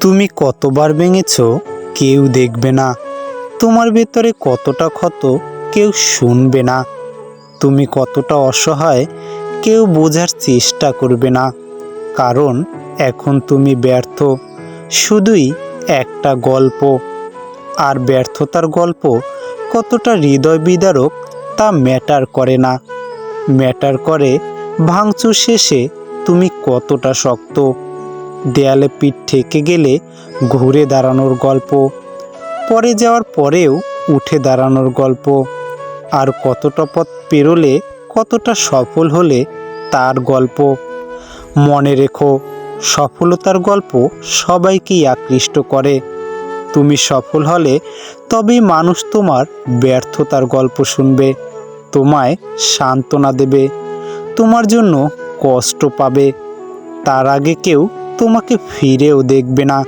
তুমি কতবার ভেঙেছ, কেউ দেখবে না। তোমার ভেতরে কতটা ক্ষত, কেউ শুনবে না। তুমি কতটা অসহায়, কেউ বোঝার চেষ্টা করবে না। কারণ এখন তুমি ব্যর্থ। শুধুই একটা গল্প। আর ব্যর্থতার গল্প কতটা হৃদয় বিদারক, তা ম্যাটার করে না। ম্যাটার করে ভাঙচুর শেষে তুমি কতটা শক্ত। দেয়ালে পিঠ ঠেকে গেলে ঘুরে দাঁড়ানোর গল্প। পরে যাওয়ার পরেও উঠে দাঁড়ানোর গল্প। আর কতটা পথ পেরোলে, কতটা সফল হলে তার গল্প। মনে রেখো, সফলতার গল্প সবাইকেই আকৃষ্ট করে। তুমি সফল হলে তবেই মানুষ তোমার ব্যর্থতার গল্প শুনবে, তোমায় সান্ত্বনা দেবে, তোমার জন্য কষ্ট পাবে। তার আগে কেউ তোমাকে ফিরেও দেখবে না।